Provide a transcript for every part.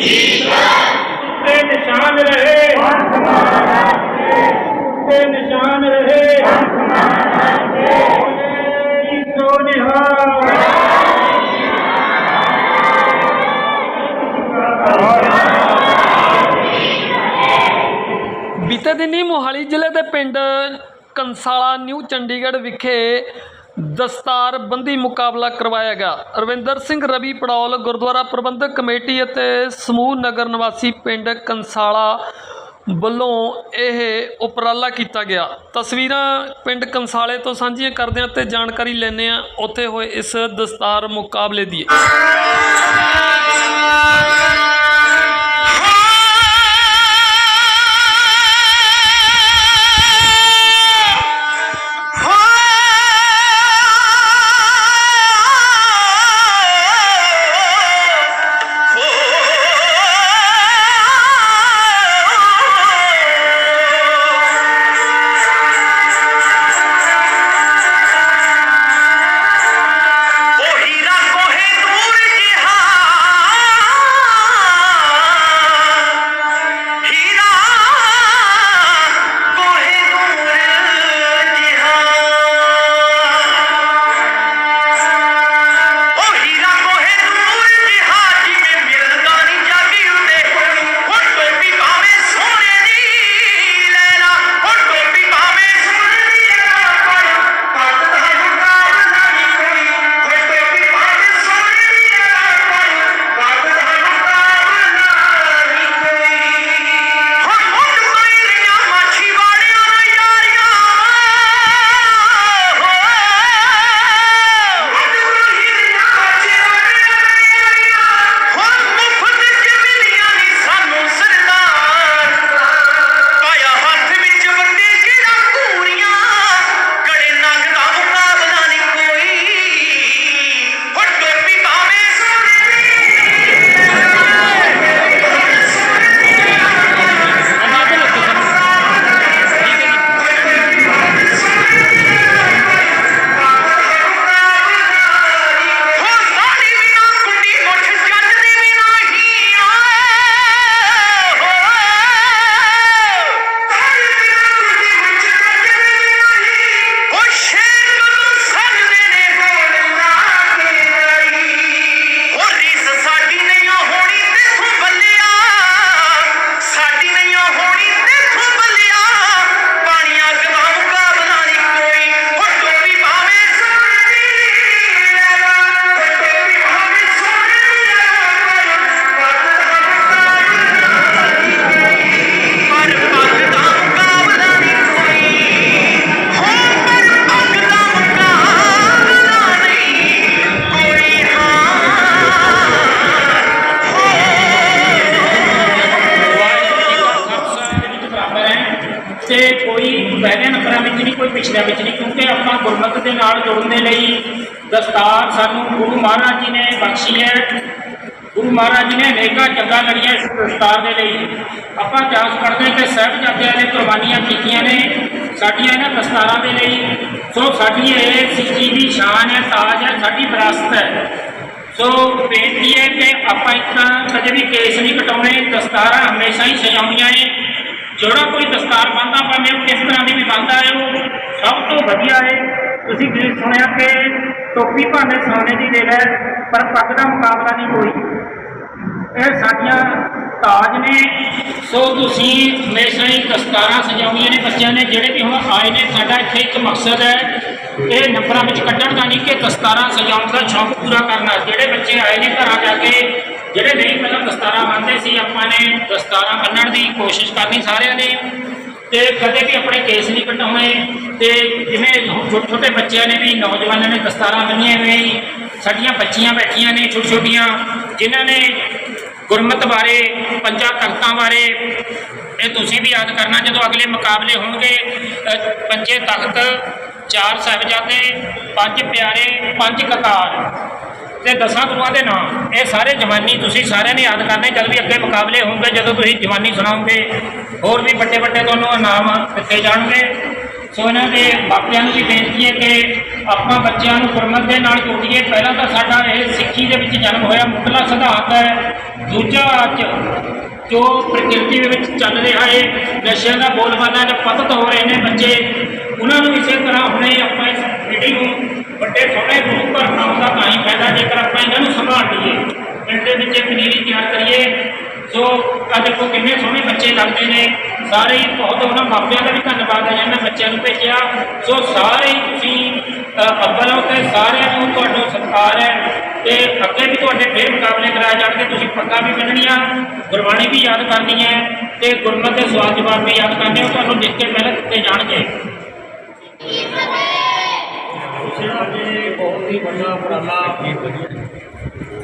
ਤੇ ਨਿਸ਼ਾਨ ਰਹੇ। ਤੇ ਨਿਸ਼ਾਨ ਰਹੇ। ਸੋ ਨਿਹਾਲ। ਬੀਤੇ ਦਿਨੀ ਮੋਹਾਲੀ ਜ਼ਿਲ੍ਹੇ ਦੇ ਪਿੰਡ ਕੰਸਾਲਾ ਨਿਊ ਚੰਡੀਗੜ੍ਹ ਵਿਖੇ ਦਸਤਾਰਬੰਦੀ ਮੁਕਾਬਲਾ ਕਰਵਾਇਆ ਗਿਆ। ਰਵਿੰਦਰ ਸਿੰਘ ਰਵੀ ਪੜੌਲ, ਗੁਰਦੁਆਰਾ ਪ੍ਰਬੰਧਕ ਕਮੇਟੀ ਅਤੇ ਸਮੂਹ ਨਗਰ ਨਿਵਾਸੀ ਪਿੰਡ ਕੰਸਾਲਾ ਵੱਲੋਂ ਇਹ ਉਪਰਾਲਾ ਕੀਤਾ ਗਿਆ। ਤਸਵੀਰਾਂ ਪਿੰਡ ਕੰਸਾਲੇ ਤੋਂ ਸਾਂਝੀਆਂ ਕਰਦੇ ਹਾਂ ਤੇ ਜਾਣਕਾਰੀ ਲੈਂਦੇ ਹਾਂ ਉੱਥੇ ਹੋਏ ਇਸ ਦਸਤਾਰ ਮੁਕਾਬਲੇ ਦੀ। ਦਸਤਾਰ ਸਾਨੂੰ ਗੁਰੂ ਮਹਾਰਾਜ ਜੀ ਨੇ ਬਖਸ਼ੀ ਹੈ। ਗੁਰੂ ਮਹਾਰਾਜ ਜੀ ਨੇ ਅਨੇਕਾਂ ਚੰਗਾ ਲੜੀਆਂ ਇਸ ਦਸਤਾਰ ਦੇ ਲਈ। ਆਪਾਂ ਅਰਦਾਸ ਕਰਦੇ ਹਾਂ ਕਿ ਸਾਹਿਬਜ਼ਾਦਿਆਂ ਨੇ ਕੁਰਬਾਨੀਆਂ ਕੀਤੀਆਂ ਨੇ ਸਾਡੀਆਂ ਇਹਨਾਂ ਦਸਤਾਰਾਂ ਦੇ ਲਈ। ਸੋ ਸਾਡੀ ਇਹ ਸਿੱਖੀ ਦੀ ਸ਼ਾਨ ਹੈ, ਤਾਜ ਹੈ, ਸਾਡੀ ਵਿਰਾਸਤ ਹੈ। ਸੋ ਬੇਨਤੀ ਹੈ ਕਿ ਆਪਾਂ ਇੱਕ ਕਦੇ ਵੀ ਕੇਸ ਨਹੀਂ ਕਟਾਉਣੇ, ਦਸਤਾਰਾਂ ਹਮੇਸ਼ਾ ਹੀ ਸਜਾਉਣੀਆਂ ਨੇ। ਜਿਹੜਾ ਕੋਈ ਦਸਤਾਰ ਬੰਨਦਾ ਭਾਵੇਂ ਉਹ ਕਿਸ ਤਰ੍ਹਾਂ ਦੀ ਵੀ ਬੰਨਦਾ ਹੈ, ਉਹ ਸਭ ਤੋਂ ਵਧੀਆ ਹੈ। ਤੁਸੀਂ ਵੀ ਸੁਣਿਆ ਕਿ ਟੋਪੀ ਭਾਵੇਂ ਸੋਨੇ ਦੀ ਦੇ ਲੈ ਪਰ ਪੱਗ ਦਾ ਮੁਕਾਬਲਾ ਨਹੀਂ ਕੋਈ। ਇਹ ਸਾਡੀਆਂ ਤਾਜ ਨੇ। ਸੋ ਤੁਸੀਂ ਹਮੇਸ਼ਾ ਹੀ ਦਸਤਾਰਾਂ ਸਜਾਉਣੀਆਂ ਨੇ ਬੱਚਿਆਂ ਨੇ, ਜਿਹੜੇ ਵੀ ਹੁਣ ਆਏ ਨੇ, ਸਾਡਾ ਇੱਥੇ ਇੱਕ ਮਕਸਦ ਹੈ, ਇਹ ਨੰਬਰਾਂ ਵਿੱਚ ਕੱਢਣ ਦਾ ਨਹੀਂ ਕਿ ਦਸਤਾਰਾਂ ਸਜਾਉਣ ਦਾ ਸ਼ੌਕ ਪੂਰਾ ਕਰਨਾ ਜਿਹੜੇ ਬੱਚੇ ਆਏ ਨੇ ਘਰਾਂ ਜਾ ਕੇ, ਜਿਹੜੇ ਨਹੀਂ ਪਹਿਲਾਂ ਦਸਤਾਰਾਂ ਬੰਨ੍ਹਦੇ ਸੀ ਆਪਾਂ ਨੇ, ਦਸਤਾਰਾਂ ਬੰਨਣ ਦੀ ਕੋਸ਼ਿਸ਼ ਕਰਨੀ ਸਾਰਿਆਂ ਨੇ। ਤੇ ਕਦੇ ਵੀ ਆਪਣੇ ਕੇਸ ਨਹੀਂ ਕਟਾਉਣੇ ਤੇ ਜਿਵੇਂ ਛੋਟੇ ਛੋਟੇ ਬੱਚਿਆਂ ਨੇ ਵੀ, ਨੌਜਵਾਨਾਂ ਨੇ ਦਸਤਾਰਾਂ ਬੰਨੀਆਂ ਹੋਈਆਂ ਸਾਡੀਆਂ ਬੱਚੀਆਂ ਬੈਠੀਆਂ ਨੇ ਛੋਟੀ ਛੋਟੀਆਂ, ਜਿਨ੍ਹਾਂ ਨੇ ਗੁਰਮਤ ਬਾਰੇ, ਪੰਜਾਂ ਤਖਤਾਂ ਬਾਰੇ ਇਹ ਤੁਸੀਂ ਵੀ ਯਾਦ ਕਰਨਾ, ਜਦੋਂ ਅਗਲੇ ਮੁਕਾਬਲੇ ਹੋਣਗੇ ਪੰਜੇ ਤਖਤ, ਚਾਰ ਸਾਹਿਬਜ਼ਾਦੇ, ਪੰਜ ਪਿਆਰੇ, ਪੰਜ ਕਤਾਰ ਤੇ ਦਸਾਂ ਗੁਰੂਆਂ ਦੇ ਨਾਮ। ਇਹ ਸਾਰੇ ਜਵਾਨੀ ਤੁਸੀਂ ਸਾਰਿਆਂ ਨੇ ਯਾਦ ਕਰਨੇ, ਜਦ ਵੀ ਅੱਗੇ ਮੁਕਾਬਲੇ ਹੋਣਗੇ, ਜਦੋਂ ਤੁਸੀਂ ਜਵਾਨੀ ਸੁਣਾਓਗੇ, ਹੋਰ ਵੀ ਵੱਡੇ ਵੱਡੇ ਤੁਹਾਨੂੰ ਇਨਾਮ ਦਿੱਤੇ ਜਾਣਗੇ। ਸੋ ਇਹਨਾਂ ਦੇ ਬਾਪਿਆਂ ਨੂੰ ਵੀ ਬੇਨਤੀ ਹੈ ਕਿ ਆਪਾਂ ਬੱਚਿਆਂ ਨੂੰ ਗੁਰਮਤ ਦੇ ਨਾਲ ਜੋੜੀਏ। ਪਹਿਲਾਂ ਤਾਂ ਸਾਡਾ ਇਹ ਸਿੱਖੀ ਦੇ ਵਿੱਚ ਜਨਮ ਹੋਇਆ, ਮੁੱਢਲਾ ਸਿਧਾਂਤ ਹੈ। ਦੂਜਾ ਅੱਜ ਜੋ ਪ੍ਰਕਿਰਤੀ ਦੇ ਵਿੱਚ ਚੱਲ ਰਿਹਾ ਹੈ, ਨਸ਼ਿਆਂ ਦਾ ਬੋਲਬਾਲਾ ਨੇ ਪਤਤ ਹੋ ਰਹੇ ਨੇ ਬੱਚੇ। ਉਹਨਾਂ ਨੂੰ ਇਸੇ ਤਰ੍ਹਾਂ ਹੁਣੇ ਆਪਾਂ ਇਸ ਪੀੜ੍ਹੀ ਨੂੰ ਵੱਡੇ ਸੋਹਣੇ ਗੁਰੂ ਘਰ ਬਣਾਉਣ ਦਾ ਤਾਂ ਹੀ ਫਾਇਦਾ ਜੇਕਰ ਆਪਾਂ ਇਹਨਾਂ ਨੂੰ ਸੰਭਾਲ ਲਈਏ ਪਿੰਡ ਦੇ ਵਿੱਚ ਪਨੀਰੀ ਤਿਆਰ ਕਰੀਏ ਸੋ ਅੱਜ ਦੇਖੋ ਕਿੰਨੇ ਸੋਹਣੇ ਬੱਚੇ ਲੱਗਦੇ ਨੇ ਸਾਰੇ ਹੀ ਬਹੁਤ ਉਹਨਾਂ ਮਾਪਿਆਂ ਦਾ ਵੀ ਧੰਨਵਾਦ ਹੈ ਜਿਹਨਾਂ ਬੱਚਿਆਂ ਨੂੰ ਭੇਜਿਆ। ਸੋ ਸਾਰੇ ਹੀ ਤੁਸੀਂ ਅ, ਹੋ ਤੇ ਸਾਰਿਆਂ ਨੂੰ ਤੁਹਾਡਾ ਸਤਿਕਾਰ ਹੈ ਤੇ ਅੱਗੇ ਵੀ ਤੁਹਾਡੇ ਫੇਰ ਮੁਕਾਬਲੇ ਕਰਾਏ ਜਾਣਗੇ ਤੁਸੀਂ ਪੱਕਾ ਵੀ ਮੰਨਣੀਆਂ ਗੁਰਬਾਣੀ ਵੀ ਯਾਦ ਕਰਨੀ ਹੈ ਤੇ ਗੁਰਮਤਿ ਦੇ ਸਵਾਲ ਜਵਾਬ ਵੀ ਯਾਦ ਕਰਨੇ ਉਹ ਤੁਹਾਨੂੰ ਲਿਖ ਕੇ ਪਹਿਲਾਂ ਦਿੱਤੇ ਜਾਣਗੇ। ਜਿਹੜਾ ਕਿ ਬਹੁਤ ਹੀ ਵੱਡਾ ਉਪਰਾਲਾ।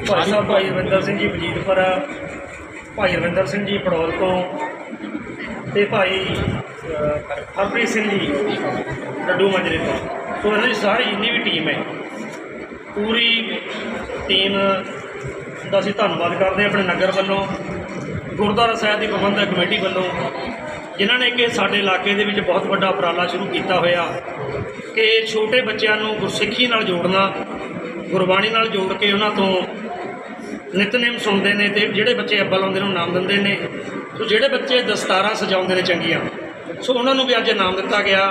ਭਾਈ ਸਾਹਿਬ ਭਾਈ ਰਵਿੰਦਰ ਸਿੰਘ ਜੀ ਵਜੀਦਪੁਰ, ਭਾਈ ਰਵਿੰਦਰ ਸਿੰਘ ਜੀ ਪੜੋਲ ਤੋਂ ਤੇ ਭਾਈ ਹਰਪ੍ਰੀਤ ਸਿੰਘ ਜੀ ਡੱਡੂ ਮੰਜਰੇ ਤੋਂ। ਸੋ ਇਹਨਾਂ ਦੀ ਸਾਰੀ ਜਿੰਨੀ ਵੀ ਟੀਮ ਹੈ, ਪੂਰੀ ਟੀਮ ਦਾ ਅਸੀਂ ਧੰਨਵਾਦ ਕਰਦੇ ਹਾਂ ਆਪਣੇ ਨਗਰ ਵੱਲੋਂ, ਗੁਰਦੁਆਰਾ ਸਾਹਿਬ ਦੀ ਪ੍ਰਬੰਧਕ ਕਮੇਟੀ ਵੱਲੋਂ ਜਿਨ੍ਹਾਂ ਨੇ ਕਿ ਸਾਡੇ ਇਲਾਕੇ ਦੇ ਵਿੱਚ ਬਹੁਤ ਵੱਡਾ ਉਪਰਾਲਾ ਸ਼ੁਰੂ ਕੀਤਾ ਹੋਇਆ ਕਿ ਛੋਟੇ ਬੱਚਿਆਂ ਨੂੰ ਗੁਰਸਿੱਖੀ ਨਾਲ ਜੋੜਨਾ, ਗੁਰਬਾਣੀ ਨਾਲ ਜੋੜ ਕੇ ਉਹਨਾਂ ਤੋਂ ਨਿਤਨੇਮ ਸੁਣਦੇ ਨੇ ਤੇ ਜਿਹੜੇ ਬੱਚੇ ਅੱਬਲ ਆਉਂਦੇ ਨੂੰ ਉਹ ਨਾਮ ਦਿੰਦੇ ਨੇ। ਸੋ ਜਿਹੜੇ ਬੱਚੇ ਦਸਤਾਰਾਂ ਸਜਾਉਂਦੇ ਨੇ ਚੰਗੀਆਂ, ਸੋ ਉਹਨਾਂ ਨੂੰ ਵੀ ਅੱਜ ਨਾਮ ਦਿੱਤਾ ਗਿਆ।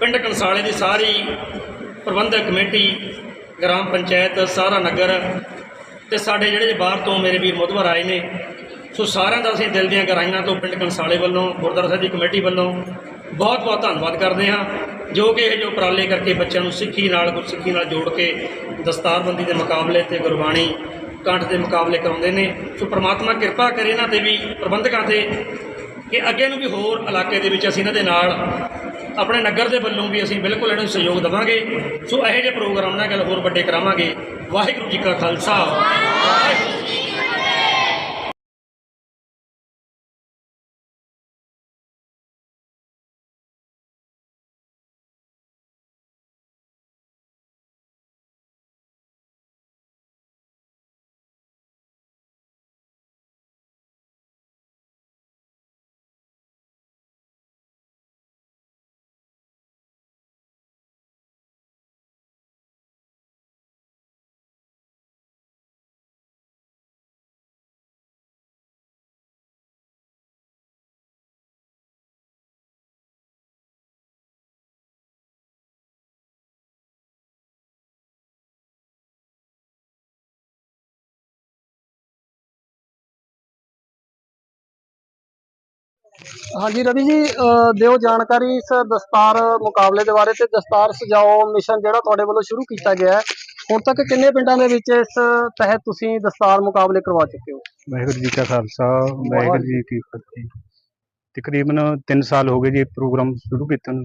ਪਿੰਡ ਕੰਸਾਲੇ ਦੀ ਸਾਰੀ ਪ੍ਰਬੰਧਕ ਕਮੇਟੀ, ਗ੍ਰਾਮ ਪੰਚਾਇਤ, ਸਾਰਾ ਨਗਰ ਤੇ ਸਾਡੇ ਜਿਹੜੇ ਬਾਹਰ ਤੋਂ ਮੇਰੇ ਵੀਰ ਮੁਦਵਰ ਆਏ ਨੇ ਸੋ ਸਾਰਿਆਂ ਦਾ ਅਸੀਂ ਦਿਲ ਦੀਆਂ ਗਹਿਰਾਈਆਂ ਤੋਂ ਪਿੰਡ ਕੰਸਾਲੇ ਵੱਲੋਂ, ਗੁਰਦੁਆਰਾ ਸਾਹਿਬ ਦੀ ਕਮੇਟੀ ਵੱਲੋਂ ਬਹੁਤ ਬਹੁਤ ਧੰਨਵਾਦ ਕਰਦੇ ਹਾਂ, ਜੋ ਕਿ ਇਹ ਜੋ ਉਪਰਾਲੇ ਕਰਕੇ ਬੱਚਿਆਂ ਨੂੰ ਸਿੱਖੀ ਨਾਲ, ਗੁਰਸਿੱਖੀ ਨਾਲ ਜੋੜ ਕੇ ਦਸਤਾਰਬੰਦੀ ਦੇ ਮੁਕਾਬਲੇ ਤੇ ਗੁਰਬਾਣੀ ਕੰਠ ਦੇ ਮੁਕਾਬਲੇ ਕਰਾਉਂਦੇ ਨੇ। ਸੋ ਪ੍ਰਮਾਤਮਾ ਕਿਰਪਾ ਕਰੇ ਇਹਨਾਂ ਤੇ ਵੀ, ਪ੍ਰਬੰਧਕਾਂ ਤੇ, ਕਿ ਅੱਗੇ ਨੂੰ ਵੀ ਹੋਰ ਇਲਾਕੇ ਦੇ ਵਿੱਚ ਅਸੀਂ ਇਹਨਾਂ ਦੇ ਨਾਲ, ਆਪਣੇ ਨਗਰ ਦੇ ਵੱਲੋਂ ਵੀ ਅਸੀਂ ਬਿਲਕੁਲ ਇਹਨਾਂ ਨੂੰ ਸਹਿਯੋਗ ਦੇਵਾਂਗੇ। ਸੋ ਇਹੋ ਜਿਹੇ ਪ੍ਰੋਗਰਾਮ ਨਾਲ ਗੱਲ ਹੋਰ ਵੱਡੇ ਕਰਾਵਾਂਗੇ। ਵਾਹਿਗੁਰੂ ਜੀ ਕਾ ਖਾਲਸਾ। ਵਾਹਿਗੁਰੂ ਹਾਂਜੀ ਰਵੀ ਜੀ ਅਹ ਦਿਓ ਜਾਣਕਾਰੀ ਇਸ ਦਸਤਾਰ ਮੁਕਾਬਲੇ ਦੇ ਬਾਰੇ ਤੇ ਦਸਤਾਰ ਸਜਾਓ ਮਿਸ਼ਨ ਜਿਹੜਾ ਤੁਹਾਡੇ ਵੱਲੋਂ ਸ਼ੁਰੂ ਕੀਤਾ ਗਿਆ ਹੈ। ਹੁਣ ਤੱਕ ਕਿੰਨੇ ਪਿੰਡਾਂ ਦੇ ਵਿੱਚ ਇਸ ਤਹਿਤ ਤੁਸੀਂ ਦਸਤਾਰ ਮੁਕਾਬਲੇ ਕਰਵਾ ਚੁੱਕੇ ਹੋ? ਵਾਹਿਗੁਰੂ ਜੀ ਕਾ ਖਾਲਸਾ ਵਾਹਿਗੁਰੂ ਜੀ ਕੀ ਫਤਿਹ। ਤਕਰੀਬਨ 3 ਸਾਲ ਹੋ ਗਏ ਜੀ ਇਹ ਪ੍ਰੋਗਰਾਮ ਸ਼ੁਰੂ ਕੀਤੇ ਨੂੰ।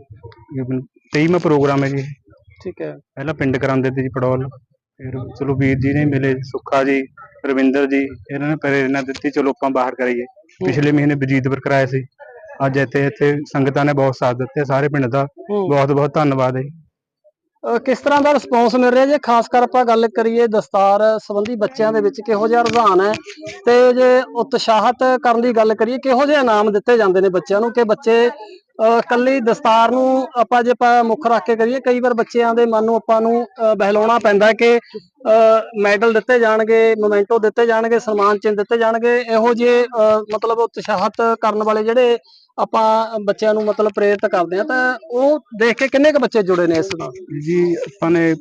ਤਕਰੀਬਨ 23ਵਾਂ ਪ੍ਰੋਗਰਾਮ ਹੈ ਜੀ ਠੀਕ ਹੈ। ਪਹਿਲਾਂ ਪਿੰਡ ਕਰਾਉਂਦੇ ਤੇ ਜੀ ਪੜੋਲ ਫਿਰ ਚਲੋ ਵੀਰ ਜੀ ਨੇ ਮਿਲੇ ਸੁੱਖਾ ਜੀ ਰਵਿੰਦਰ ਜੀ ਇਹਨਾਂ ਨੇ ਪ੍ਰੇਰਣਾ ਦਿੱਤੀ ਚਲੋ ਆਪਾਂ ਬਾਹਰ ਕਰਾਈਏ। ਪਿਛਲੇ ਮਹੀਨੇ ਵਜੀਦਪੁਰ ਕਰਾਇਆ ਸੀ। ਅੱਜ ਇੱਥੇ ਇੱਥੇ ਸੰਗਤਾਂ ਨੇ ਬਹੁਤ ਸਾਥ ਦਿੱਤੇ। ਸਾਰੇ ਪਿੰਡ ਦਾ। ਬਹੁਤ ਬਹੁਤ ਧੰਨਵਾਦ ਹੈ। ਕਿਸ ਤਰ੍ਹਾਂ ਦਾ ਰਿਸਪੌਂਸ ਮਿਲ ਰਿਹਾ ਜੇ? ਖਾਸ ਕਰ ਆਪਾਂ ਗੱਲ ਕਰੀਏ ਦਸਤਾਰ ਸੰਬੰਧੀ ਬੱਚਿਆਂ ਦੇ ਵਿੱਚ ਕਿਹੋ ਜਿਹਾ ਰੁਝਾਨ ਹੈ ਤੇ ਜੇ ਉਤਸ਼ਾਹਤ ਕਰਨ ਦੀ ਗੱਲ ਕਰੀਏ, ਕਿਹੋ ਜਿਹੇ ਇਨਾਮ ਦਿੱਤੇ ਜਾਂਦੇ ਨੇ ਬੱਚਿਆਂ ਨੂੰ? ਕਿ ਬੱਚੇ, ਅਹ ਕੱਲੀ ਦਸਤਾਰ ਨੂੰ ਆਪਾਂ ਜੇ ਆਪਾਂ ਮੁੱਖ ਰੱਖ ਕੇ ਕਰੀਏ, ਕਈ ਵਾਰ ਬੱਚਿਆਂ ਦੇ ਮਨ ਨੂੰ ਆਪਾਂ ਨੂੰ, ਅਹ ਬਹਿਲਾਉਣਾ ਪੈਂਦਾ ਕਿ, ਅਹ ਮੈਡਲ ਦਿੱਤੇ ਜਾਣਗੇ, ਮੋਮੈਂਟੋ ਦਿੱਤੇ ਜਾਣਗੇ, ਸਨਮਾਨ ਚਿੰਨ੍ਹ ਦਿੱਤੇ ਜਾਣਗੇ। ਇਹੋ ਜਿਹੇ, ਅਹ ਮਤਲਬ ਉਤਸ਼ਾਹਤ ਕਰਨ ਵਾਲੇ ਜਿਹੜੇ ਆਪਾਂ ਬੱਚਿਆਂ ਨੂੰ ਮਤਲਬ ਪ੍ਰੇਰਿਤ ਕਰਦੇ ਆ ਤਾਂ ਉਹ ਦੇਖ ਕੇ ਕਿੰਨੇ ਕੁ ਬੱਚੇ ਜੁੜੇ ਨੇ ਇਸ ਨਾਲ? ਜੀ ਆਪਾਂ ਨੇ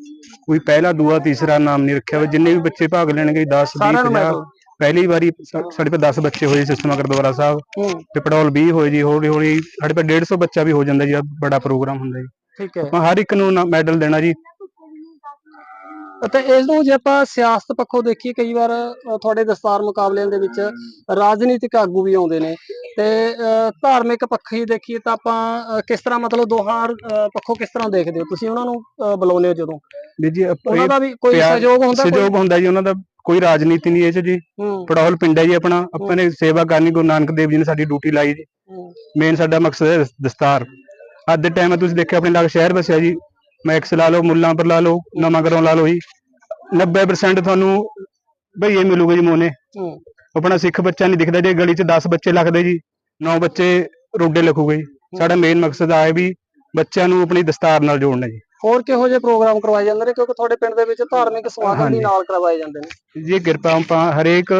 ਕੋਈ ਪਹਿਲਾ ਦੂਆ ਤੀਸਰਾ ਨਾਮ ਨਹੀਂ ਰੱਖਿਆ ਹੋਇਆ। ਜਿੰਨੇ ਵੀ ਬੱਚੇ ਭਾਗ ਲੈਣਗੇ 10 ਸਾਰਿਆਂ 20 ਨੂੰ 50 medal? ਪਹਿਲੀ ਵਾਰੀ ਸਾਡੇ ਕੋਲ 10 ਬੱਚੇ ਹੋਏ ਸਿਸਟਮਾ ਗੁਰਦੁਆਰਾ ਸਾਹਿਬ। ਤੇ ਪੜੌਲ 20 ਹੋਏ ਜੀ ਹੌਲੀ ਹੌਲੀ ਸਾਡੇ ਕੋਲ 150 ਬੱਚਾ ਵੀ ਹੋ ਜਾਂਦਾ ਜੀ ਬੜਾ ਪ੍ਰੋਗਰਾਮ ਹੁੰਦਾ ਜੀ। ਠੀਕ ਹੈ। ਆਪਾਂ ਹਰ ਇੱਕ ਨੂੰ ਮੈਡਲ ਦੇਣਾ ਜੀ। ਅਤੇ ਇਸ ਨੂੰ ਜੇ ਆਪਾਂ ਸਿਆਸਤ ਪੱਖੋਂ ਦੇਖੀਏ ਕਈ ਵਾਰ ਤੁਹਾਡੇ ਦਸਤਾਰ ਮੁਕਾਬਲਿਆਂ ਦੇ ਵਿੱਚ ਰਾਜਨੀਤਿਕ ਆਗੂ ਵੀ ਆਉਂਦੇ ਨੇ ਤੇ ਧਾਰਮਿਕ ਪੱਖੀ ਦੇਖੀਏ ਤਾਂ ਆਪਾਂ ਕਿਸ ਤਰ੍ਹਾਂ ਮਤਲਬ ਦੋਹਾਂ ਅ, ਪੱਖੋਂ ਕਿਸ ਤਰ੍ਹਾਂ ਦੇਖਦੇ ਹੋ? ਤੁਸੀਂ ਉਹਨਾਂ ਨੂੰ ਬੁਲਾਉਂਦੇ ਹੋ ਜਦੋਂ? ਵੀ ਜੀ ਉਹਨਾਂ ਦਾ ਵੀ ਕੋਈ ਸਹਿਯੋਗ ਹੁੰਦਾ ਕੋਈ? ਸਹਿਯੋਗ ਹੁੰਦਾ ਜੀ ਉਹਨਾਂ ਦਾ ਕੋਈ ਰਾਜਨੀਤੀ ਨਹੀਂ ਇਹ ਚ ਜੀ। ਪੜੌਲ ਪਿੰਡ ਹੈ ਜੀ ਆਪਣਾ ਆਪਾਂ ਨੇ ਸੇਵਾ ਕਰਨੀ ਗੁਰੂ ਨਾਨਕ ਦੇਵ ਜੀ ਨੇ ਸਾਡੀ ਡਿਊਟੀ ਲਾਈ ਜੀ। ਮੇਨ ਸਾਡਾ ਮਕਸਦ ਹੈ ਦਸਤਾਰ। ਅੱਜ ਦੇ ਟਾਈਮ ਤੁਸੀਂ ਦੇਖਿਆ ਆਪਣੇ ਲਾਗ ਸ਼ਹਿਰ ਵਸਿਆ ਜੀ ਮੈਕਸ ਲਾ ਲਓ ਮੁੱਲਾਂਪੁਰ ਲਾ ਲਓ ਨਵਾਂ ਘਰੋਂ ਲਾ ਲਓ ਜੀ। 90% ਤੁਹਾਨੂੰ ਭਈਏ ਮਿਲੂਗੇ ਜੀ ਮੋਨੇ। ਆਪਣਾ ਸਿੱਖ ਬੱਚਾ ਨਹੀਂ ਦਿਖਦਾ ਜੇ ਗਲੀ 'ਚ 10 ਬੱਚੇ ਲੱਗਦੇ ਜੀ 9 ਬੱਚੇ ਰੋਡੇ ਲਿਖੂਗੇ ਜੀ। ਸਾਡਾ ਮੇਨ ਮਕਸਦ ਆ ਹੈ ਵੀ ਬੱਚਿਆਂ ਨੂੰ ਆਪਣੀ ਦਸਤਾਰ ਨਾਲ ਜੋੜਨਾ ਜੀ। ਹੋਰ ਕਿਹੋ ਜਿਹੇ ਪ੍ਰੋਗਰਾਮ ਕਰਵਾਏ ਜਾਂਦੇ ਨੇ? ਕਿਉਂਕਿ ਤੁਹਾਡੇ ਪਿੰਡ ਦੇ ਵਿੱਚ ਧਾਰਮਿਕ ਸਮਾਗਮ ਵੀ। ਨਾਲ ਕਰਵਾਏ ਜਾਂਦੇ ਨੇ। ਜੀ ਕਿਰਪਾ ਆਪਾਂ ਹਰੇਕ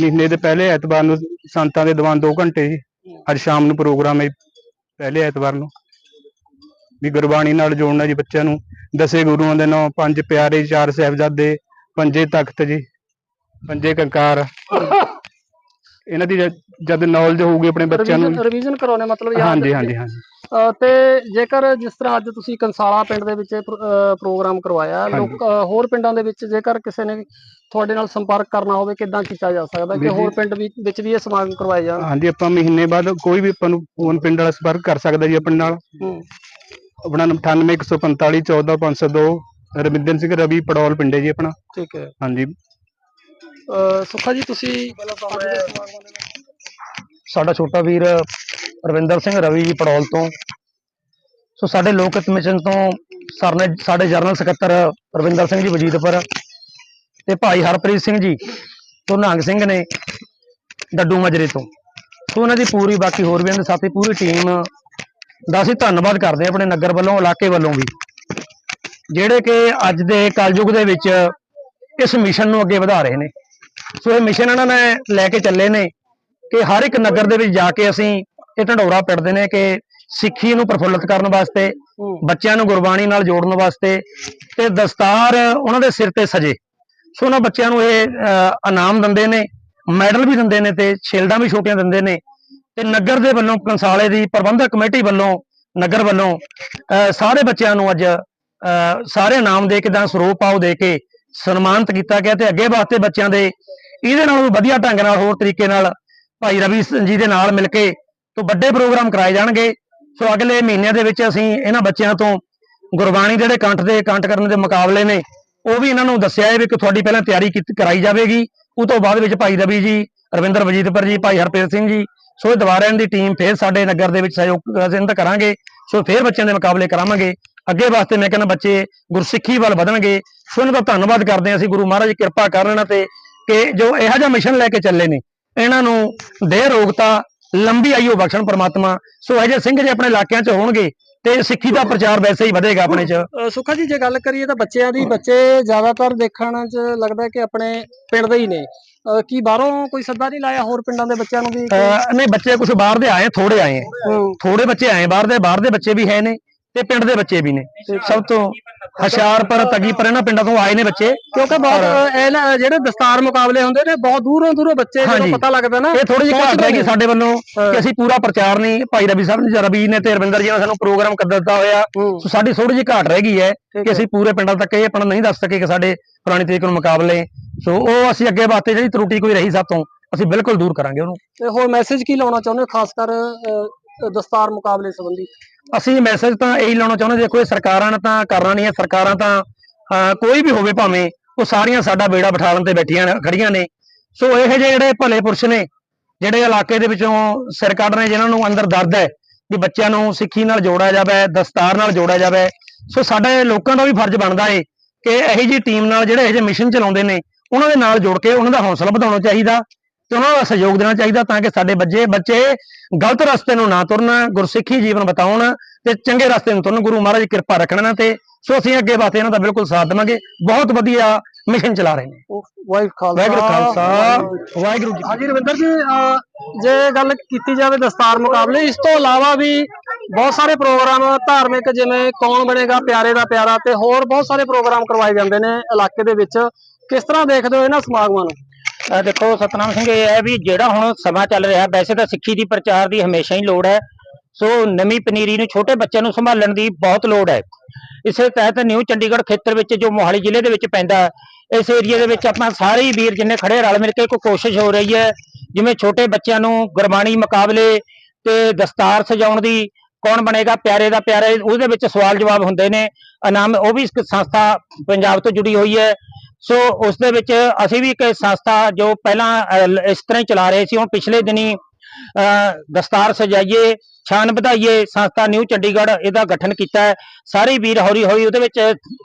ਮਹੀਨੇ ਦੇ ਪਹਿਲੇ ਐਤਵਾਰ ਨੂੰ ਸੰਤਾਂ ਦੇ ਦੀਵਾਨ 2 ਘੰਟੇ ਜੀ। ਅੱਜ ਸ਼ਾਮ ਨੂੰ ਪ੍ਰੋਗਰਾਮ ਹੈ ਪਹਿਲੇ ਐਤਵਾਰ ਨੂੰ। ਵੀ ਗੁਰਬਾਣੀ ਨਾਲ ਜੋੜਨਾ ਜੀ ਬੱਚਿਆਂ ਨੂੰ। ਦਸੇ ਗੁਰੂਆਂ ਦੇ ਨਾਮ ਪੰਜ ਪਿਆਰੇ ਚਾਰ ਸਾਹਿਬਜ਼ਾਦੇ ਪੰਜੇ ਤਖਤ ਜੀ ਪੰਜੇ ਕੰਕਾਰ। ਇਹਨਾਂ ਦੀ ਜਦ- ਨੌਲੇਜ ਹੋਊਗੀ ਆਪਣੇ ਬੱਚਿਆਂ ਨੂੰ ਰਿਵੀਜ਼ਨ ਕਰਾਉਣੇ ਮਤਲਬ ਯਾਦ ਹਾਂਜੀ। ਹਾਂਜੀ ਹਾਂਜੀ। ਤੇ ਜੇਕਰ ਜਿਸ ਤਰ੍ਹਾਂ ਅੱਜ ਤੁਸੀਂ ਕੰਸਾਲਾ ਪਿੰਡ ਦੇ ਵਿੱਚ ਪ੍ਰੋਗਰਾਮ ਕਰਵਾਇਆ ਲੋਕ ਹੋਰ ਪਿੰਡਾਂ ਦੇ ਵਿੱਚ ਜੇਕਰ ਕਿਸੇ ਨੇ ਤੁਹਾਡੇ ਨਾਲ ਸੰਪਰਕ ਕਰਨਾ ਹੋਵੇ ਕਿੱਦਾਂ ਕੀਤਾ ਜਾ ਸਕਦਾ ਕਿ ਹੋਰ ਪਿੰਡ ਵਿੱਚ ਵੀ ਇਹ ਸਮਾਗਮ ਕਰਵਾਏ ਜਾਣ। ਹਾਂਜੀ ਆਪਾਂ ਮਹੀਨੇ ਬਾਅਦ ਕੋਈ ਵੀ ਆਪਾਂ ਨੂੰ ਫੋਨ ਪਿੰਡ ਵਾਲਾ ਸੰਪਰਕ ਕਰ ਸਕਦਾ ਜੀ ਆਪਣੇ ਨਾਲ। ਆਪਣਾ 98145 14502 ਰਵਿੰਦਰ ਸਿੰਘ ਰਵੀ ਪੜੌਲ ਪਿੰਡ ਹੈ ਜੀ ਆਪਣਾ। ਠੀਕ ਹੈ। ਹਾਂਜੀ। ਅ, ਸੁੱਖਾ ਜੀ ਤੁਸੀਂ ਸਾਡਾ ਛੋਟਾ ਵੀਰ ਰਵਿੰਦਰ ਸਿੰਘ ਰਵੀ ਜੀ ਪੜੌਲ ਤੋਂ। ਸੋ ਸਾਡੇ ਲੋਕ ਹਿੱਤ ਮਿਸ਼ਨ ਤੋਂ ਸਰ ਨੇ ਸਾਡੇ ਜਨਰਲ ਸਕੱਤਰ ਰਵਿੰਦਰ ਸਿੰਘ ਜੀ ਵਜੀਦਪੁਰ ਤੇ ਭਾਈ ਹਰਪ੍ਰੀਤ ਸਿੰਘ ਜੀ ਤੋਂ ਨਿਹੰਗ ਸਿੰਘ ਨੇ ਡੱਡੂ ਮਜਰੇ ਤੋਂ। ਸੋ ਉਹਨਾਂ ਦੀ ਪੂਰੀ ਬਾਕੀ ਹੋਰ ਵੀ ਇਹਨਾਂ ਦੇ ਸਾਥੀ ਪੂਰੀ ਟੀਮ ਦਾ ਅਸੀਂ ਧੰਨਵਾਦ ਕਰਦੇ ਹਾਂ ਆਪਣੇ ਨਗਰ ਵੱਲੋਂ ਇਲਾਕੇ ਵੱਲੋਂ ਵੀ। ਜਿਹੜੇ ਕਿ ਅੱਜ ਦੇ ਕਲਯੁਗ ਦੇ ਵਿੱਚ ਇਸ ਮਿਸ਼ਨ ਨੂੰ ਅੱਗੇ ਵਧਾ ਰਹੇ ਨੇ। ਸੋ ਇਹ ਮਿਸ਼ਨ ਇਹਨਾਂ ਨੇ ਲੈ ਕੇ ਚੱਲੇ ਨੇ ਕਿ ਹਰ ਇੱਕ ਨਗਰ ਦੇ ਵਿੱਚ ਜਾ ਕੇ ਅਸੀਂ ਇਹ ਢੰਡੋਰਾ ਪਿੱਟਦੇ ਨੇ ਕਿ ਸਿੱਖੀ ਨੂੰ ਪ੍ਰਫੁੱਲਤ ਕਰਨ ਵਾਸਤੇ ਬੱਚਿਆਂ ਨੂੰ ਗੁਰਬਾਣੀ ਨਾਲ ਜੋੜਨ ਵਾਸਤੇ ਤੇ ਦਸਤਾਰ ਉਹਨਾਂ ਦੇ ਸਿਰ ਤੇ ਸਜੇ। ਸੋ ਉਹਨਾਂ ਬੱਚਿਆਂ ਨੂੰ ਇਹ ਅਹ, ਇਨਾਮ ਦਿੰਦੇ ਨੇ ਮੈਡਲ ਵੀ ਦਿੰਦੇ ਨੇ ਤੇ ਸ਼ੀਲਡਾਂ ਵੀ ਛੋਟੀਆਂ ਦਿੰਦੇ ਨੇ। ਤੇ ਨਗਰ ਦੇ ਵੱਲੋਂ ਕੰਸਾਲੇ ਦੀ ਪ੍ਰਬੰਧਕ ਕਮੇਟੀ ਵੱਲੋਂ ਨਗਰ ਵੱਲੋਂ ਅਹ, ਸਾਰੇ ਬੱਚਿਆਂ ਨੂੰ ਅੱਜ ਅਹ, ਸਾਰੇ ਨਾਮ ਦੇ ਕੇ ਦਾ ਸਰੋਪ ਪਾਓ ਦੇ ਕੇ ਸਨਮਾਨਿਤ ਕੀਤਾ ਗਿਆ ਤੇ ਅੱਗੇ ਵਾਸਤੇ ਬੱਚਿਆਂ ਦੇ ਇਹਦੇ ਨਾਲੋਂ ਵਧੀਆ ਢੰਗ ਨਾਲ ਹੋਰ ਤਰੀਕੇ ਨਾਲ ਭਾਈ ਰਵੀ ਜੀ ਦੇ ਨਾਲ ਮਿਲ ਕੇ ਤੋਂ ਵੱਡੇ ਪ੍ਰੋਗਰਾਮ ਕਰਾਏ ਜਾਣਗੇ। ਸੋ ਅਗਲੇ ਮਹੀਨਿਆਂ ਦੇ ਵਿੱਚ ਅਸੀਂ ਇਹਨਾਂ ਬੱਚਿਆਂ ਤੋਂ ਗੁਰਬਾਣੀ ਜਿਹੜੇ ਕੰਠ ਦੇ ਕੰਠ ਕਰਨ ਦੇ ਮੁਕਾਬਲੇ ਨੇ ਉਹ ਵੀ ਇਹਨਾਂ ਨੂੰ ਦੱਸਿਆ ਹੈ ਵੀ ਕਿ ਤੁਹਾਡੀ ਪਹਿਲਾਂ ਤਿਆਰੀ ਕੀਤੀ ਕਰਾਈ ਜਾਵੇਗੀ। ਉਹ ਤੋਂ ਬਾਅਦ ਵਿੱਚ ਭਾਈ ਰਵੀ ਜੀ ਰਵਿੰਦਰ ਵਜੀਤਪੁਰ ਜੀ ਭਾਈ ਹਰਪ੍ਰੀਤ ਸਿੰਘ ਜੀ ਸੋ ਇਹ ਦੁਬਾਰਾ ਦੀ ਟੀਮ ਫੇਰ ਸਾਡੇ ਨਗਰ ਦੇ ਵਿੱਚ ਸਹਿਯੋਗ ਅਸੀਂ ਕਰਾਂਗੇ, ਸੋ ਫੇਰ ਬੱਚਿਆਂ ਦੇ ਮੁਕਾਬਲੇ ਕਰਾਵਾਂਗੇ। ਅੱਗੇ ਵਾਸਤੇ ਮੈਂ ਕਹਿੰਦਾ ਬੱਚੇ ਗੁਰਸਿੱਖੀ ਵੱਲ ਵਧਣਗੇ। ਸੋ ਇਹਨਾਂ ਦਾ ਧੰਨਵਾਦ ਕਰਦੇ ਹਾਂ ਅਸੀਂ ਗੁਰੂ ਮਹਾਰਾਜ ਕਿਰਪਾ ਕਰਨ ਇਹਨਾਂ ਤੇ ਕਿ ਜੋ ਇਹੋ ਜਿਹਾ ਮਿਸ਼ਨ ਲੈ ਕੇ ਚੱਲੇ ਨੇ, ਇਹਨਾਂ ਨੂੰ ਦੇਹ ਰੋਗਤਾ, ਲੰਬੀ ਆਯੂ ਬਖਸ਼ਣ ਪ੍ਰਮਾਤਮਾ। ਸੋ ਇਹੋ ਜਿਹੇ ਸਿੰਘ ਜੇ ਆਪਣੇ ਇਲਾਕਿਆਂ 'ਚ ਹੋਣਗੇ, ਤੇ ਸਿੱਖੀ ਦਾ ਪ੍ਰਚਾਰ ਵੈਸੇ ਹੀ ਵਧੇਗਾ ਆਪਣੇ 'ਚ। ਸੁਖਾ ਜੀ, ਜੇ ਗੱਲ ਕਰੀਏ ਤਾਂ ਬੱਚਿਆਂ ਦੀ, ਬੱਚੇ ਜ਼ਿਆਦਾਤਰ ਦੇਖਣ 'ਚ ਲੱਗਦਾ ਕਿ ਆਪਣੇ ਪਿੰਡ ਦੇ ਹੀ ਨੇ। ਕੀ ਬਾਹਰੋਂ ਕੋਈ ਸੱਦਾ ਨਹੀਂ ਲਾਇਆ ਹੋਰ ਪਿੰਡਾਂ ਦੇ ਬੱਚਿਆਂ ਨੂੰ ਵੀ ਨਹੀਂ ਬੱਚੇ ਕੁਝ ਬਾਹਰ ਦੇ ਆਏ ਥੋੜੇ ਆਏ। ਹੂੰ। ਥੋੜੇ ਬੱਚੇ ਆਏ ਬਾਹਰ ਦੇ ਬਾਹਰ ਦੇ ਬੱਚੇ ਵੀ ਹੈ ਨੇ ਤੇ ਪਿੰਡ ਦੇ ਬੱਚੇ ਵੀ ਨੇ ਸਭ ਤੋਂ ਹਸ਼ਿਆਰਪੁਰ ਤਗੀਪੁਰ ਇਹਨਾਂ ਪਿੰਡਾਂ ਤੋਂ ਆਏ ਨੇ ਬੱਚੇ ਕਿਉਂਕਿ ਬਹੁਤ ਇਹ ਜਿਹੜੇ ਦਸਤਾਰ ਮੁਕਾਬਲੇ ਹੁੰਦੇ ਨੇ ਬਹੁਤ ਦੂਰੋਂ ਦੂਰੋਂ ਬੱਚੇ ਜਦੋਂ। ਪਤਾ ਲੱਗਦਾ ਨਾ ਇਹ ਥੋੜੀ ਜਿਹੀ ਘਾਟ ਗਈ ਨੇ। ਸਾਡੇ ਵੱਲੋਂ ਕਿ ਅਸੀਂ ਪੂਰਾ ਪ੍ਰਚਾਰ ਨਹੀਂ ਭਾਈ ਰਵੀ ਸਾਹਿਬ ਨੇ ਰਵੀ ਨੇ ਤੇ ਰਵਿੰਦਰ ਜੀ ਨੇ ਸਾਨੂੰ ਪ੍ਰੋਗਰਾਮ ਕਰ ਦਿੱਤਾ ਹੋਇਆ ਹੂੰ। ਸੋ ਸਾਡੀ ਥੋੜੀ ਜਿਹੀ ਘਾਟ ਰਹਿ ਗਈ ਹੈ ਕਿ ਅਸੀਂ ਪੂਰੇ ਪਿੰਡਾਂ ਤੱਕ ਇਹ ਆਪਣਾ ਨਹੀਂ ਦੱਸ ਸਕੇ ਕਿ ਸਾਡੇ ਪੁਰਾਣੀ ਤਰੀਕ ਨੂੰ ਮੁਕਾਬਲੇ ਸੋ ਉਹ ਅਸੀਂ ਅੱਗੇ ਵਾਸਤੇ ਜਿਹੜੀ ਤਰੁੱਟੀ ਕੋਈ ਰਹੀ ਸਾਤੋਂ ਅਸੀਂ ਬਿਲਕੁਲ ਦੂਰ ਕਰਾਂਗੇ ਉਹਨੂੰ। ਤੇ ਹੋਰ ਮੈਸੇਜ ਕੀ ਲਾਉਣਾ ਚਾਹੁੰਦੇ ਹੋ ਖਾਸ ਕਰ ਦਸਤਾਰ ਮੁਕਾਬਲੇ ਸੰਬੰਧੀ? ਅਸੀਂ ਮੈਸੇਜ ਤਾਂ ਇਹੀ ਲਾਉਣਾ ਚਾਹੁੰਦੇ ਦੇਖੋ ਇਹ ਸਰਕਾਰਾਂ ਨੇ ਤਾਂ ਕਰਨਾ ਨਹੀਂ ਹੈ ਸਰਕਾਰਾਂ ਤਾਂ ਅਹ, ਕੋਈ ਵੀ ਹੋਵੇ ਭਾਵੇਂ ਉਹ ਸਾਰੀਆਂ ਸਾਡਾ ਬੇੜਾ ਬਿਠਾਲਣ ਤੇ ਬੈਠੀਆਂ ਨੇ ਖੜੀਆਂ ਨੇ। ਸੋ ਇਹ ਜਿਹੇ ਜਿਹੜੇ ਭਲੇ ਪੁਰਸ਼ ਨੇ ਜਿਹੜੇ ਇਲਾਕੇ ਦੇ ਵਿੱਚੋਂ ਸਿਰ ਕੱਢ ਰਹੇ ਜਿਨ੍ਹਾਂ ਨੂੰ ਅੰਦਰ ਦਰਦ ਹੈ ਵੀ ਬੱਚਿਆਂ ਨੂੰ ਸਿੱਖੀ ਨਾਲ ਜੋੜਿਆ ਜਾਵੇ ਦਸਤਾਰ ਨਾਲ ਜੋੜਿਆ ਜਾਵੇ। ਸੋ ਸਾਡੇ ਲੋਕਾਂ ਦਾ ਵੀ ਫਰਜ਼ ਬਣਦਾ ਹੈ ਕਿ ਇਹੋ ਜਿਹੀ ਟੀਮ ਨਾਲ ਜਿਹੜੇ ਇਹੋ ਜਿਹੇ ਮਿਸ਼ਨ ਚਲਾਉਂਦੇ ਨੇ ਉਹਨਾਂ ਦੇ ਨਾਲ ਜੁੜ ਕੇ ਉਹਨਾਂ ਦਾ ਹੌਸਲਾ ਵਧਾਉਣਾ ਚਾਹੀਦਾ ਤੇ ਉਹਨਾਂ ਦਾ ਸਹਿਯੋਗ ਦੇਣਾ ਚਾਹੀਦਾ ਤਾਂ ਕਿ ਸਾਡੇ ਬੱਚੇ ਬੱਚੇ ਗਲਤ ਰਸਤੇ ਨੂੰ ਨਾ ਤੁਰਨ ਗੁਰਸਿੱਖੀ ਜੀਵਨ ਬਤਾਉਣ ਤੇ ਚੰਗੇ ਰਸਤੇ ਨੂੰ ਤੁਰਨ। ਗੁਰੂ ਮਹਾਰਾਜ ਦੀ ਕਿਰਪਾ ਰੱਖਣ ਤੇ। ਸੋ ਅਸੀਂ ਅੱਗੇ ਵਾਸਤੇ ਇਹਨਾਂ ਦਾ ਬਿਲਕੁਲ ਸਾਥ ਦੇਵਾਂਗੇ। ਬਹੁਤ ਵਧੀਆ ਮਿਸ਼ਨ ਚਲਾ ਰਹੇ ਨੇ। ਵਾਹਿਗੁਰੂ ਖਾਲਸਾ। ਵਾਹਿਗੁਰੂ ਜੀ ਹਾਂਜੀ ਰਵਿੰਦਰ ਜੀ ਜੇ ਗੱਲ ਕੀਤੀ ਜਾਵੇ ਦਸਤਾਰ ਮੁਕਾਬਲੇ ਇਸ ਤੋਂ ਇਲਾਵਾ ਵੀ ਬਹੁਤ ਸਾਰੇ ਪ੍ਰੋਗਰਾਮ ਧਾਰਮਿਕ ਜਿਵੇਂ ਕੌਣ ਬਣੇਗਾ ਪਿਆਰੇ ਦਾ ਪਿਆਰਾ ਤੇ ਹੋਰ ਬਹੁਤ ਸਾਰੇ ਪ੍ਰੋਗਰਾਮ ਕਰਵਾਏ ਜਾਂਦੇ ਨੇ ਇਲਾਕੇ ਦੇ ਵਿੱਚ। ਕਿਸ ਤਰ੍ਹਾਂ ਦੇਖਦੇ ਹੋ ਇਹਨਾਂ ਸਮਾਗਮਾਂ ਨੂੰ? ਅਹ ਦੇਖੋ ਸਤਨਾਮ ਸਿੰਘ ਇਹ ਹੈ ਵੀ ਜਿਹੜਾ ਹੁਣ ਸਮਾਂ ਚੱਲ ਰਿਹਾ ਵੈਸੇ ਤਾਂ ਸਿੱਖੀ ਦੀ ਪ੍ਰਚਾਰ ਦੀ ਹਮੇਸ਼ਾ ਹੀ ਲੋੜ ਹੈ। ਸੋ ਨਵੀਂ ਪਨੀਰੀ ਨੂੰ ਛੋਟੇ ਬੱਚਿਆਂ ਨੂੰ ਸੰਭਾਲਣ ਦੀ ਬਹੁਤ ਲੋੜ ਹੈ। ਇਸੇ ਤਹਿਤ ਨਿਊ ਚੰਡੀਗੜ੍ਹ ਖੇਤਰ ਵਿੱਚ ਜੋ ਮੋਹਾਲੀ ਜ਼ਿਲ੍ਹੇ ਦੇ ਵਿੱਚ ਪੈਂਦਾ ਹੈ, ਇਸ ਏਰੀਆ ਦੇ ਵਿੱਚ ਆਪਾਂ ਸਾਰੇ ਹੀ ਵੀਰ ਜਿੰਨੇ ਖੜੇ ਰਲ ਮਿਲ ਕੇ ਕੋਈ ਕੋਸ਼ਿਸ਼ ਹੋ ਰਹੀ ਹੈ ਜਿਵੇਂ ਛੋਟੇ ਬੱਚਿਆਂ ਨੂੰ ਗੁਰਬਾਣੀ ਮੁਕਾਬਲੇ ਤੇ ਦਸਤਾਰ ਸਜਾਉਣ ਦੀ ਕੌਣ ਬਣੇਗਾ ਪਿਆਰੇ ਦਾ ਪਿਆਰਾ ਉਹਦੇ ਵਿੱਚ ਸਵਾਲ ਜਵਾਬ ਹੁੰਦੇ ਨੇ। ਇਨਾਮ ਉਹ ਵੀ ਇੱਕ ਸੰਸਥਾ ਪੰਜਾਬ ਤੋਂ ਜੁੜੀ ਹੋਈ ਹੈ। ਸੋ ਉਸ ਦੇ ਵਿੱਚ ਅਸੀਂ ਵੀ ਇੱਕ ਸੰਸਥਾ ਜੋ ਪਹਿਲਾਂ ਇਸ ਤਰ੍ਹਾਂ ਹੀ ਚਲਾ ਰਹੇ ਸੀ, ਹੁਣ ਪਿਛਲੇ ਦਿਨੀ ਦਸਤਾਰ ਸਜਾਈਏ ਛਾਨ ਵਧਾਈਏ, ਸੰਸਥਾ ਨਿਊ ਚੰਡੀਗੜ੍ਹ ਇਹਦਾ ਗਠਨ ਕੀਤਾ ਹੈ। ਸਾਰੇ ਵੀਰ ਹੌਲੀ ਹੌਲੀ ਉਹਦੇ ਵਿੱਚ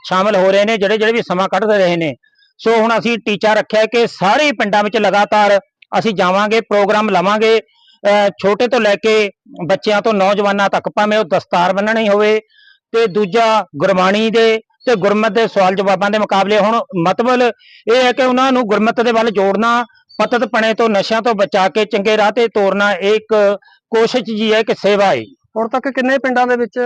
ਸ਼ਾਮਲ ਹੋ ਰਹੇ ਨੇ, ਜਿਹੜੇ ਜਿਹੜੇ ਵੀ ਸਮਾਂ ਕੱਢ ਰਹੇ ਨੇ। ਸੋ ਹੁਣ ਅਸੀਂ ਟੀਚਾ ਰੱਖਿਆ ਕਿ ਸਾਰੇ ਪਿੰਡਾਂ ਵਿੱਚ ਲਗਾਤਾਰ ਅਸੀਂ ਜਾਵਾਂਗੇ, ਪ੍ਰੋਗਰਾਮ ਲਵਾਂਗੇ। ਛੋਟੇ ਤੋਂ ਲੈ ਕੇ ਬੱਚਿਆਂ ਤੋਂ ਨੌਜਵਾਨਾਂ ਤੱਕ, ਭਾਵੇਂ ਉਹ ਦਸਤਾਰ ਬੰਨਣੀ ਹੋਵੇ ਤੇ ਦੂਜਾ ਗੁਰਬਾਣੀ ਦੇ ਤੇ ਗੁਰਮਤ ਦੇ ਸਵਾਲ ਜਵਾਬਾਂ ਦੇ ਮੁਕਾਬਲੇ ਹੁਣ ਮਤਲਬ ਇਹ ਹੈ ਕਿ ਉਹਨਾਂ ਨੂੰ ਗੁਰਮਤ ਦੇ ਵੱਲ ਜੋੜਨਾ ਪਤਤ ਪਣੇ ਤੋਂ ਨਸ਼ਿਆਂ ਤੋਂ ਬਚਾ ਕੇ ਚੰਗੇ ਰਾਹ ਤੇ ਤੋਰਨਾ ਇਹ ਇੱਕ ਕੋਸ਼ਿਸ਼ ਜੀ ਹੈ ਇੱਕ ਸੇਵਾ ਹੈ। ਹੁਣ ਤੱਕ ਕਿੰਨੇ ਪਿੰਡਾਂ ਦੇ ਵਿੱਚ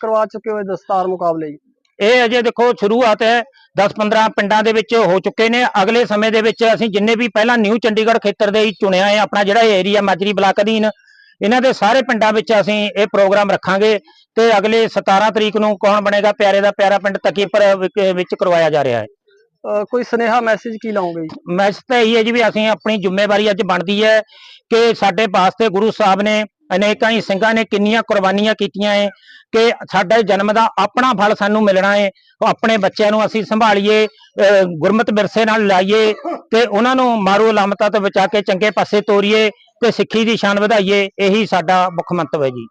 ਕਰਵਾ ਚੁੱਕੇ ਹੋਏ ਦਸਤਾਰ ਮੁਕਾਬਲੇ ਜੀ? ਇਹ ਅਜੇ ਦੇਖੋ ਸ਼ੁਰੂਆਤ ਹੈ 10-15 ਪਿੰਡਾਂ ਦੇ ਵਿੱਚ ਹੋ ਚੁੱਕੇ ਨੇ। ਅਗਲੇ ਸਮੇਂ ਦੇ ਵਿੱਚ ਅਸੀਂ ਜਿੰਨੇ ਵੀ ਪਹਿਲਾਂ ਨਿਊ ਚੰਡੀਗੜ੍ਹ ਖੇਤਰ ਦੇ ਹੀ ਚੁਣਿਆ ਹੈ ਆਪਣਾ ਜਿਹੜਾ ਏਰੀਆ ਮਾਜਰੀ ਬਲਾਕ ਅਧੀਨ ਇਹਨਾਂ ਦੇ ਸਾਰੇ ਪਿੰਡਾਂ ਵਿੱਚ ਅਸੀਂ ਇਹ ਪ੍ਰੋਗਰਾਮ ਰੱਖਾਂਗੇ। ਤੇ ਅਗਲੇ 17 ਤਰੀਕ ਨੂੰ ਕੌਣ ਬਣੇਗਾ? ਪਿਆਰੇ ਦਾ ਪਿਆਰਾ ਪਿੰਡ ਤਕੀਪੁਰ ਵਿੱਚ ਕਰਵਾਇਆ ਜਾ ਰਿਹਾ ਹੈ। ਕੋਈ ਸੁਨੇਹਾ ਮੈਸੇਜ ਕੀ ਲਾਉਂਗੇ ਜੀ ਮੈਸੇਜ ਤਾਂ ਇਹੀ ਹੈ ਜੀ ਵੀ ਅਸੀਂ ਆਪਣੀ ਜ਼ਿੰਮੇਵਾਰੀ ਅੱਜ ਬਣਦੀ ਹੈ ਕਿ ਸਾਡੇ ਵਾਸਤੇ ਗੁਰੂ ਸਾਹਿਬ ਨੇ ਅਨੇਕਾਂ ਹੀ ਸਿੰਘਾਂ ਨੇ ਕਿੰਨੀਆਂ ਕੁਰਬਾਨੀਆਂ ਕੀਤੀਆਂ ਹੈ ਕਿ ਸਾਡੇ ਜਨਮ ਦਾ ਆਪਣਾ ਫਲ ਸਾਨੂੰ ਮਿਲਣਾ ਹੈ। ਉਹ ਆਪਣੇ ਬੱਚਿਆਂ ਨੂੰ ਅਸੀਂ ਸੰਭਾਲੀਏ ਗੁਰਮਤ ਵਿਰਸੇ ਨਾਲ ਲਾਈਏ ਤੇ ਉਹਨਾਂ ਨੂੰ ਮਾਰੂ ਅਲਾਮਤਾਂ ਤੋਂ ਬਚਾ ਕੇ ਚੰਗੇ ਪਾਸੇ ਤੋਰੀਏ ਤੇ ਸਿੱਖੀ ਦੀ ਸ਼ਾਨ ਵਧਾਈਏ। ਇਹੀ ਸਾਡਾ ਮੁੱਖ ਮੰਤਵ ਹੈ ਜੀ